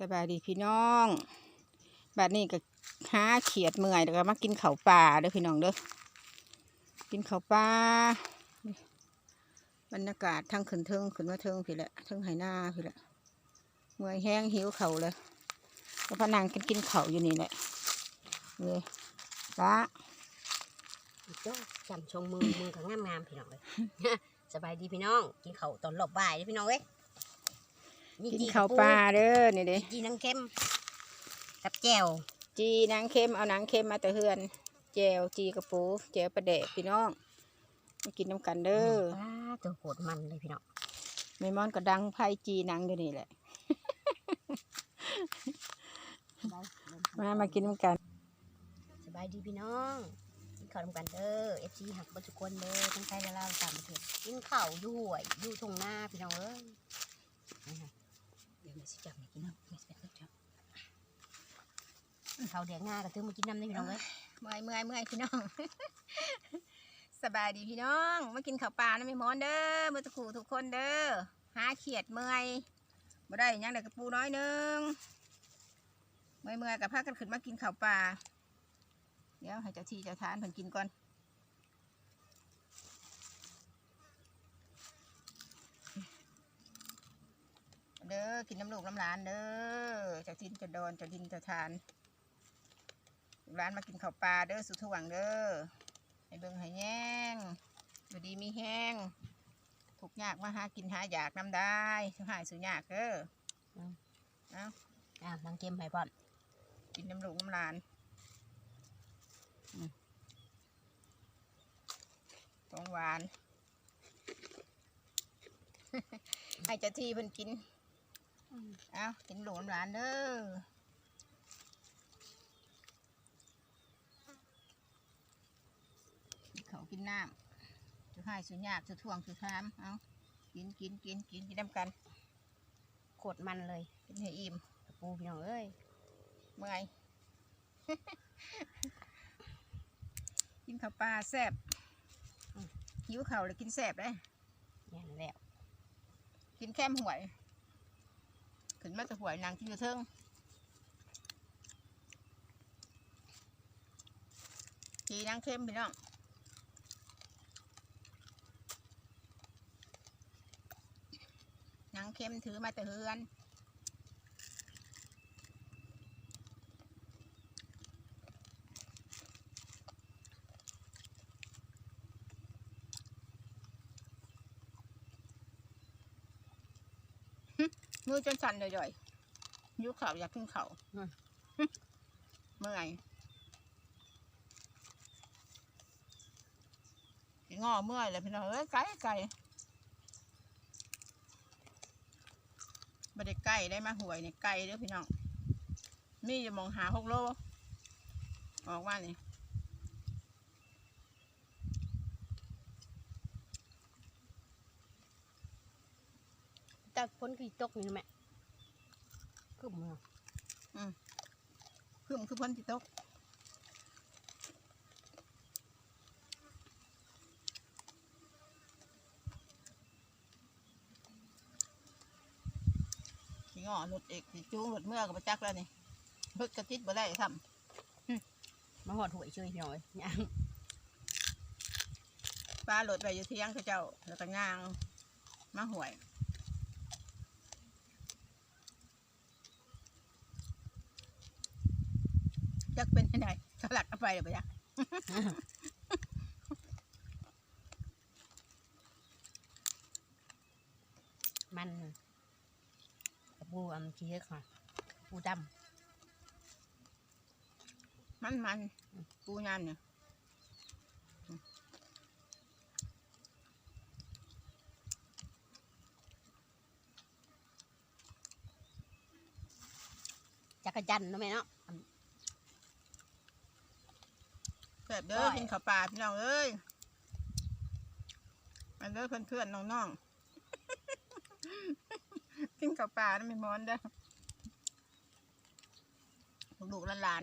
สบายดีพี่น้องบัดนี้ก็หาเขียดเมื่อยแล้วก็มากินข้าวปลาเด้อพี่น้องเด้อกินข้าวปลาบรรยากาศทั้งขึ้นเทิงขึ้นมาเทิงพี่แหละเทิงไหหน้าพี่แหละเมื่อยแห้งหิวเข่าเลยแล้วพนังกินกินเข้าอยู่นี่แหละเลยละจ้จำชงมือมือก็งามงามๆพี่น้องเลยสบายดีพี่น้องกินเข้าตอนหลบบ่ายเด้อพี่น้องเว้ย กินข้าวปลาเด้อนี่เด้จีนังเข้มกับแจ่วจีหนางเค็มเอาหนางเค็มมาแต่เฮือน แจวจีกระปูแจวปลาแดกพี่น้องมากินน้ำกันเด้อปลาตัวโหดมันเลยพี่น้องไม่มอนก็ดังไพ่จีหนังอยู่นี่แหละมามากินน้ำกันสบายดีพี่น้องกินข้าวทำกันเด้อเอฟซีหักบัจุคนเด้อทั้งไทยและลาวต่างประเทศกินข้าวอยู่ห่วยอยู่ทงหน้าพี่น้องเอ้ยนะคะเดี๋ยวแม่ สิจับให้กินน้ำแม่สิจับจับเขาแดงงาก็ถือมากินน้ำได้พี่น้องเอ้ยเมื่อยเมื่อยเมื่อยพี่น้องสบายดีพี่น้องมากินข้าวปลานะไม่มอนเด้อมือตะขู่ทุกคนเด้อหาเขียดเมื่อยบ่ได้ยังแต่กกระปูน้อยนึงเมื่อยเมื่อยกับพากันขึ้นมากินข้าวปลาเดี๋ยวให้เจ้าที่เจ้าทานเพิ่นกินก่อน เด้อกินน้ำลูกน้ำหลานเด้อเจ้าทินเจ้าดอนเจ้าดินเจ้าทานร้านมากินข้าวปลาเด้อสุดทวังเด้อให้เบิ่งให้แย่งบดีมีแห้งทุกข์ยากมาหากินหาอยากน้ำได้สุหายสุยากเด้ออมเอาอะนางเกมให้พร้อมกินน้ำลูกน้ำหลานอืมของหวานให้เจ้าที่เพิ่นกิน เอากินลูกน้ำหลานเด้อกินเขาวกินน้ำสุหายสุยากสุดทวงสุดทาม เอากินกินกินกินกินน้ำกันโคตรมันเลย กินให้อิ่มตะปูพี่น้องเอ้ยเมื่อยกินข้าวปลาแซ่บหิวข้าวเลยกินแซ่บเลยเนี่ยนั่นแหละกินแคมหวย ขึ้นมาจะหวยนางกินอยู่เทิงทีนางเข้มพี่น้องนางเข้มถือมาแต่เฮือน มือจนสั่นเลยจ่อยๆยุข่าวอยากขึ้นเขาเมื่อยสิงอเมื่อยเลยพี่น้องเอ้ยไก่ไก่บ่ได้ไก่ได้มาหวยนี่ไก่เด้อพี่น้อง มีจะมองหาหกโลออกว่านี่ แต่พ้นกี่ตกนี่นะแม่คือมือคือมันคือพ้นจิตตกสิงอหลุดเอกสิจูงหลุดเมื่อกับประจักแล้วนี่หลุดกระติดบ่ได้ทำมาหอดหวยเชยพี่น้องเอ้ยย่างปลาโหลดไปอยู่เที่ยงเขาเจ้าแล้วก็ย่างมาหวย จักเป็น ยังไงสลัดเอาไปหรือเปล่ามันตะปูอันขี้เล็กค่ะตะปูดมันมันปูยามเนี่ยำจักรจันทร์เนาะแม่เนาะอัน แซ่บเด้อโอ้ยกินข้าวปลาพี่น้องเอ้ยมันเด้อเพื่อนเพื่อนๆน้องๆกินข้าวปลาแล้วไม่มอนเด้อลูกๆหลาน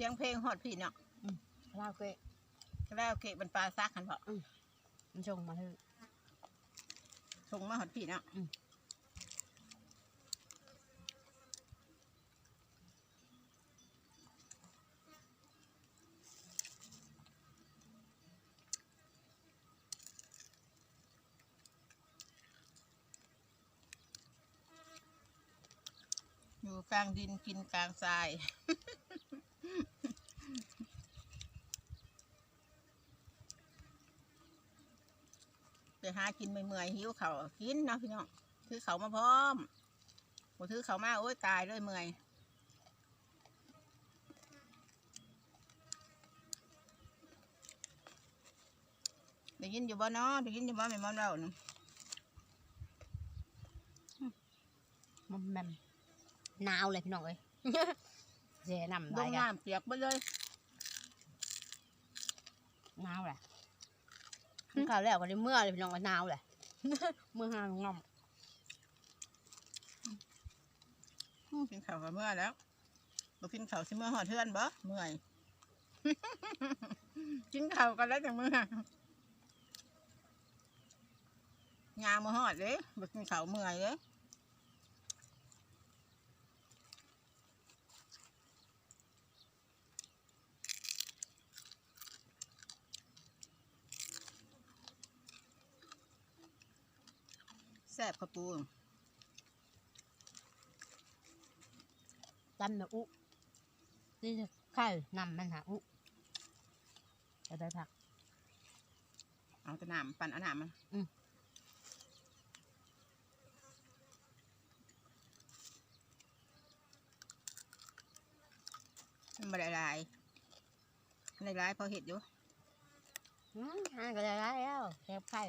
เสียงเพลงฮอดพี่เนาะลาวเกะแล้วเกะเป็นปลาซักหันเปาะมันส่งมาเถอะส่งมาฮอดพี่เนาะอืมอยู่กลางดินกินกลางทราย หากินเมื่อยๆหิวเขาวกินเนาะพี่น้องถือเขาวมาพร้อมบ่ถือเขาวมาโอ้ยตายเลยเมื่อยได้ยินอยู่บ่เนาะได้ยินอยู่บ่แม่มอมเราน่ะมันแมมหนาวเลยพี่น้องเอ้ยเจนำลได้งกันน้ำเปียกไปเลยหนาวแหละ กินข้าวแล้วก็ได้เมื่อเลยพี่น้องก็หนาวแหละเมื่อห้างงอมกินข้าวกับเมื่อแล้วบ่กินข้าวสิเมื่อหอดเทือนบ่เมื่อย กินข้าวกันแล้วจังเมื่อยามาหอดเลยบ่กินข้าวเมื่อยเล ซ่บกระปูตำนะอุ นี่จะไข่นำมันหาอุจะได้ผัก เอาแต่น้ำปั่นเอาน้ำมันอืม มันไม่ได้หลายในร้ายพอเห็ดอยู่ อืมหาก็ได้แล้วแซ่บไข่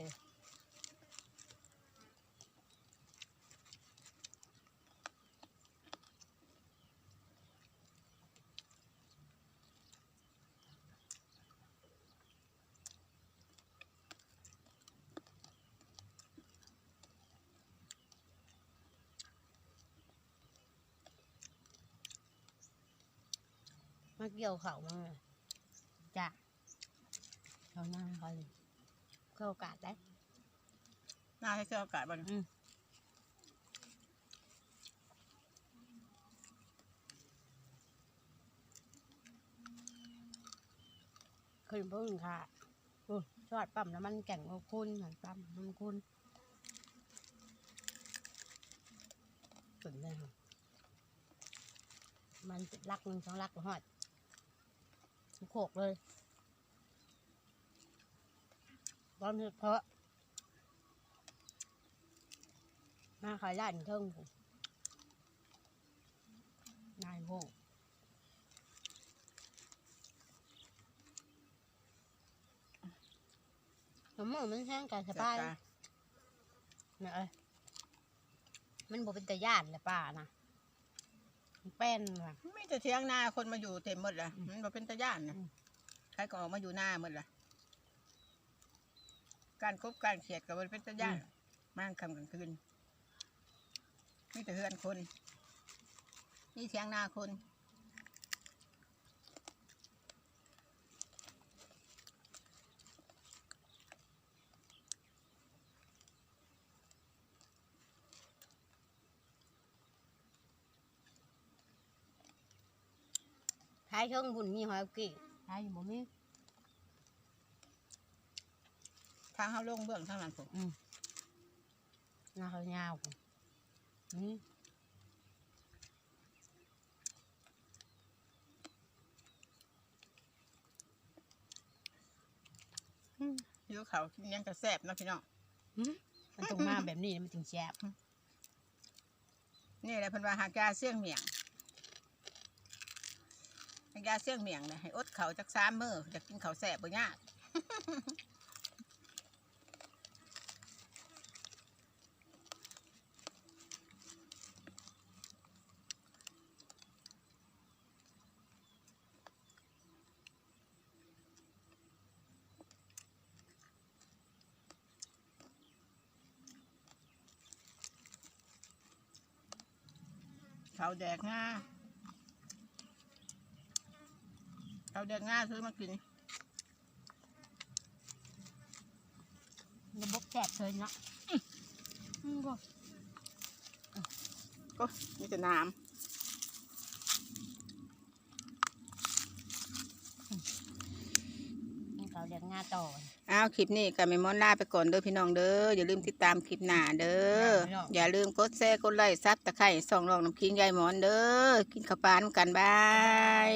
มาเกี่ยวเขามาจ้ะเขาหน้าเขาเลยเข้าโอกาสได้น่าให้เจอโอกาสบ้างอืมขึ้นเพิ่งค่ะโอ้ชอดปั๊มน้ำมันแก่งเอาคุณหันปั๊มน้ำมันคุณสุดเลยค่ะมันลักหนึ่งสองลักก็หอด โขกเลยตอนนี้เพราะมาขายร้านเทิงผมนายโหน้ำมันมันแห้งกันสบายนะเอ้ยมันบ่เป็นตะย่านเลยป้านะ มันเป็นว่ะไม่จะเทียงนาคนมาอยู่เต็มหมดเลยอืมมันบ่เป็นตะย่านนะอืมใครก็ออกมาอยู่หน้าหมดเลยการคบการเขียดกับมันเป็นตะย่านมางคำกลางคืนนี่แต่เฮือนคน นี่เทียงนาคนายเทิงบุญมีหอยกี่ท้ายอยู่บ่มีทางเขาลงเบื้องทางหลังผมหน้าเขายาวผมนี่อยูเขากินหยังกระแซบเนาะพี่น้องมันต้องมาแบบนี้มันถึงแซ่บนี่แหละเพิ่นว่าหากยาเสี่ยงเมียง หากยาเสี่ยงเมียงนะให้อดเขาจักสามมื้อจะกินเขาแสบบ่ยากเขาแดกง่า เขาเดือดง่ายซื้อมากินระบบแสบเลยเนาะอืมก็ก็มีแต่น้กินข้าวเดือดงาต่อำอ้าวคลิปนี้กับแม่มอนลาไปก่อนเด้อพี่น้องเด้ออย่าลืมติดตามคลิปหน้าเด้ออย่าลืมกดแชร์กดไลค์ซับตะไคร้ส่องรองน้ำคิงยายหมอนเด้อกินข้าวปลาน้ำกันบาย